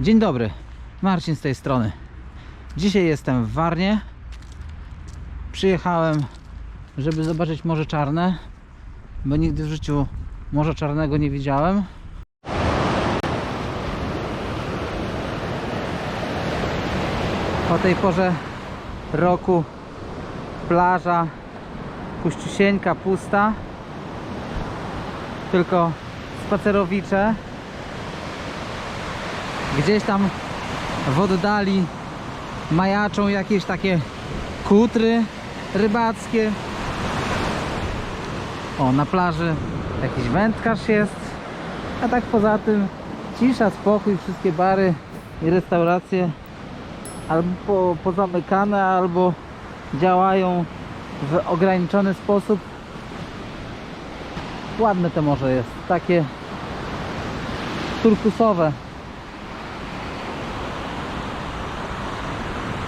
Dzień dobry, Marcin z tej strony. Dzisiaj jestem w Warnie. Przyjechałem, żeby zobaczyć Morze Czarne, bo nigdy w życiu Morza Czarnego nie widziałem. O tej porze roku plaża Puściusieńka pusta, tylko spacerowicze gdzieś tam w oddali majaczą jakieś takie kutry rybackie. O, na plaży jakiś wędkarz jest. A tak poza tym cisza, spokój, wszystkie bary i restauracje albo po, pozamykane, albo działają w ograniczony sposób. Ładne to morze jest, takie turkusowe.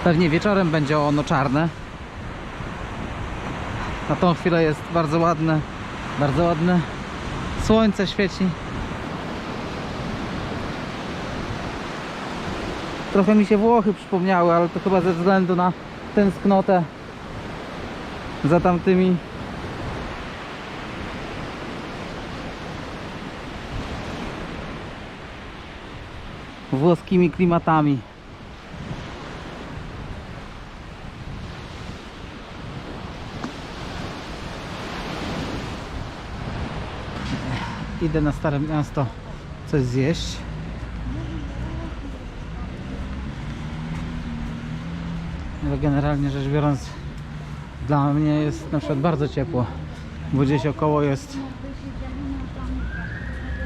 Pewnie wieczorem będzie ono czarne. Na tą chwilę jest bardzo ładne, bardzo ładne. Słońce świeci. Trochę mi się Włochy przypomniały, ale to chyba ze względu na tęsknotę za tamtymi włoskimi klimatami. idę na Stare Miasto coś zjeść. Ale generalnie rzecz biorąc dla mnie jest na przykład bardzo ciepło, bo gdzieś około jest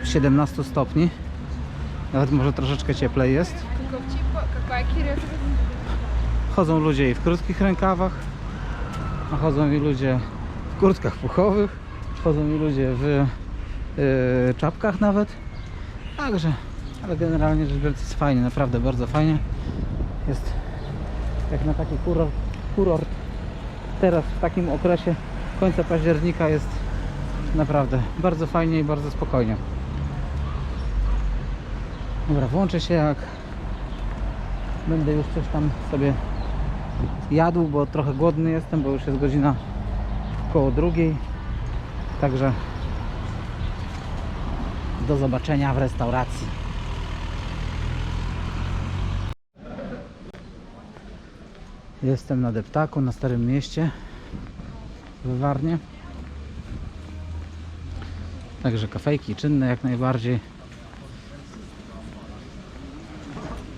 17 stopni. Nawet może troszeczkę cieplej jest. Chodzą ludzie i w krótkich rękawach, a chodzą i ludzie w kurtkach puchowych, chodzą i ludzie w yy, czapkach nawet. Także, ale generalnie rzecz biorąc jest fajnie, naprawdę bardzo fajnie. Jest jak na taki kurort, kurort. Teraz w takim okresie końca października jest naprawdę bardzo fajnie i bardzo spokojnie. Dobra, włączę się jak będę już coś tam sobie jadł, bo trochę głodny jestem, bo już jest godzina koło drugiej. Także do zobaczenia w restauracji. Jestem na Deptaku, na Starym Mieście w Warnie. Także kafejki czynne jak najbardziej.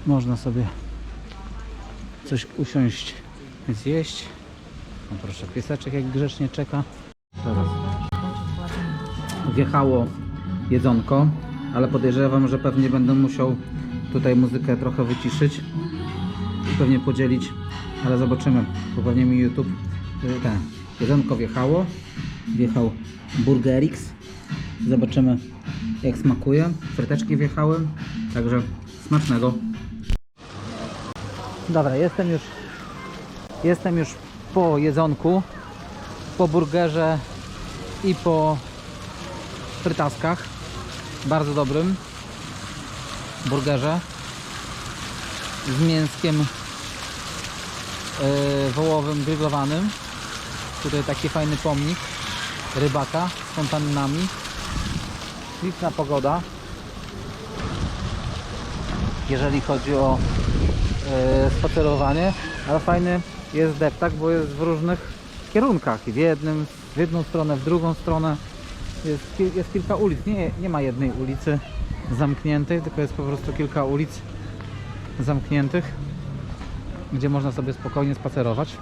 Można sobie coś usiąść, zjeść. No proszę, pieseczek jak grzecznie czeka. Teraz wjechało jedzonko, ale podejrzewam, że pewnie będę musiał tutaj muzykę trochę wyciszyć i pewnie podzielić, ale zobaczymy, bo pewnie mi YouTube y, ten, jedzonko wjechało, wjechał Burgerix, zobaczymy jak smakuje, fryteczki wjechały, także smacznego. Dobra, jestem już jestem już po jedzonku, po burgerze i po frytaskach. Bardzo dobrym burgerze z mięskiem yy, wołowym grillowanym. Tutaj taki fajny pomnik rybaka z fontannami. Liczna pogoda. Jeżeli chodzi o e, spacerowanie, ale fajny jest deptak, bo jest w różnych kierunkach w jednym, w jedną stronę, w drugą stronę jest, jest kilka ulic, nie, nie ma jednej ulicy zamkniętej, tylko jest po prostu kilka ulic zamkniętych, gdzie można sobie spokojnie spacerować.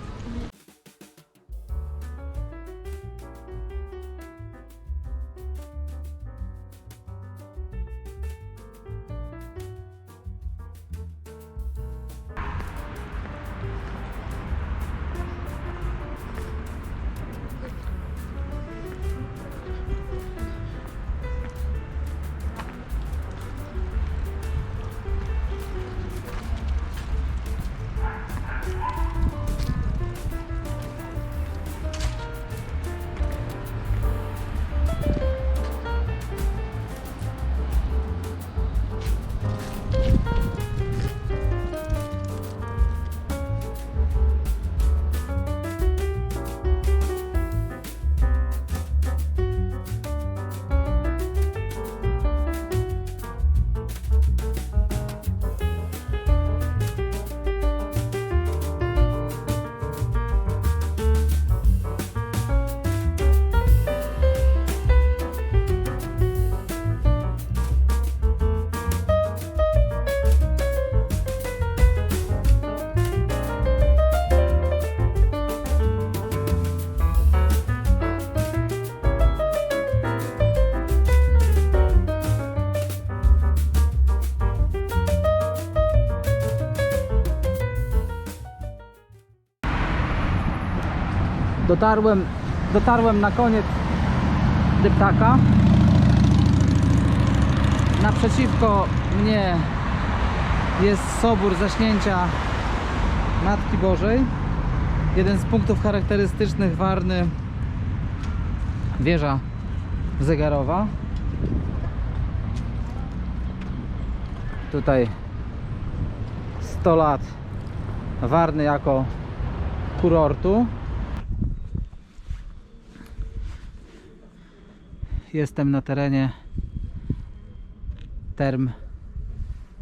Dotarłem, dotarłem na koniec deptaka. Naprzeciwko mnie jest sobór zaśnięcia Matki Bożej. Jeden z punktów charakterystycznych Warny wieża zegarowa. Tutaj 100 lat Warny jako kurortu. Jestem na terenie term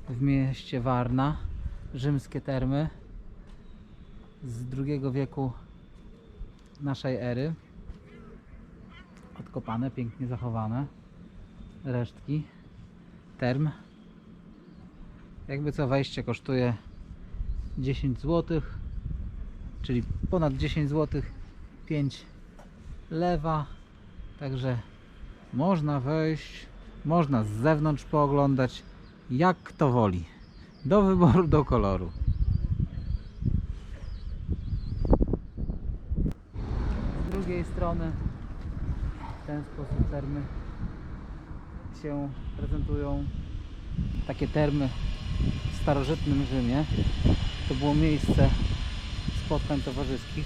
w mieście Warna. Rzymskie termy z II wieku naszej ery. Odkopane, pięknie zachowane resztki term. Jakby co wejście kosztuje 10 zł, czyli ponad 10 zł, 5 lewa. Także można wejść, można z zewnątrz pooglądać, jak kto woli. Do wyboru, do koloru. Z drugiej strony w ten sposób termy się prezentują. Takie termy w starożytnym Rzymie. To było miejsce spotkań towarzyskich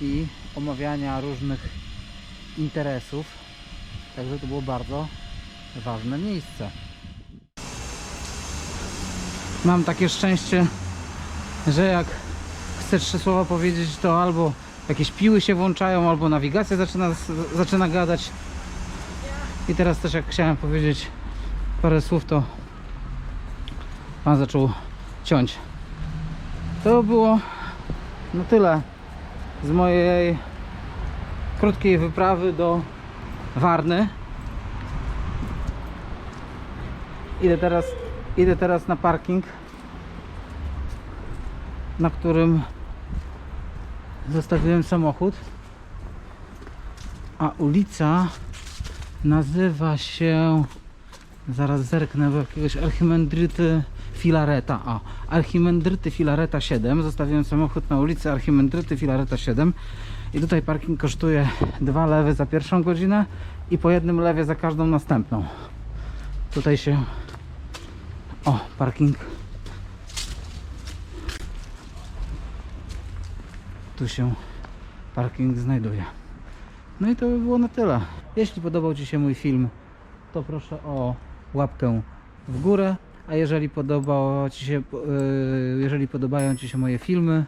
i omawiania różnych interesów. Także to było bardzo ważne miejsce. Mam takie szczęście, że jak chcę trzy słowa powiedzieć, to albo jakieś piły się włączają, albo nawigacja zaczyna, zaczyna gadać. I teraz też jak chciałem powiedzieć parę słów, to pan zaczął ciąć. To było na tyle z mojej krótkiej wyprawy do Warny. Idę teraz, idę teraz na parking, na którym zostawiłem samochód. A ulica nazywa się zaraz zerknę w jakiegoś Archimandryty Filareta. A, Archimandryty Filareta 7. Zostawiłem samochód na ulicy Archimandryty Filareta 7. I tutaj parking kosztuje dwa lewy za pierwszą godzinę i po jednym lewie za każdą następną. Tutaj się o, parking. Tu się parking znajduje. No i to by było na tyle. Jeśli podobał Ci się mój film, to proszę o łapkę w górę. A jeżeli podobało Ci się, yy, jeżeli podobają Ci się moje filmy,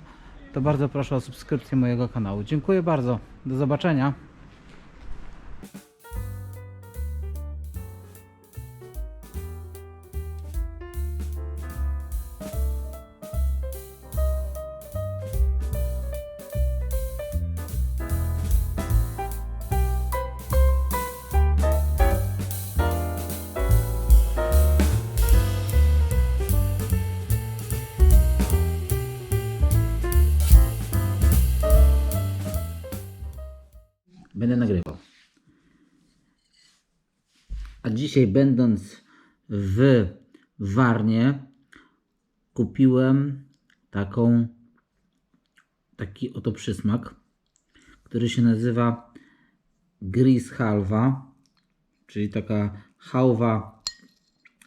to bardzo proszę o subskrypcję mojego kanału. Dziękuję bardzo. Do zobaczenia. Dzisiaj będąc w Warnie kupiłem taką taki oto przysmak, który się nazywa Gris Halwa, czyli taka hałwa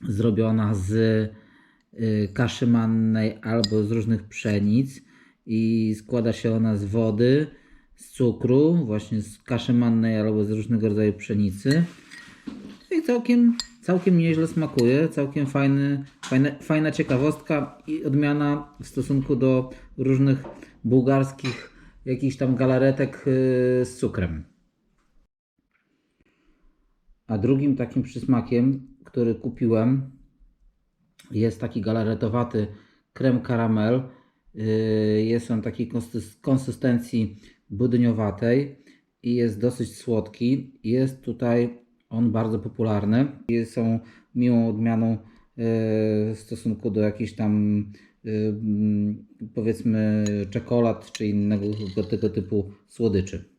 zrobiona z y, kaszy mannej albo z różnych pszenic i składa się ona z wody, z cukru, właśnie z kaszy mannej albo z różnego rodzaju pszenicy. I całkiem, całkiem nieźle smakuje, całkiem fajny, fajne, fajna ciekawostka i odmiana w stosunku do różnych bułgarskich jakichś tam galaretek yy, z cukrem. A drugim takim przysmakiem, który kupiłem, jest taki galaretowaty krem karamel. Yy, Jest on takiej konsys- konsystencji budyniowatej i jest dosyć słodki. Jest tutaj on bardzo popularny. Jest są miłą odmianą yy, w stosunku do jakichś tam mm, powiedzmy czekolad czy innego tego typu słodyczy.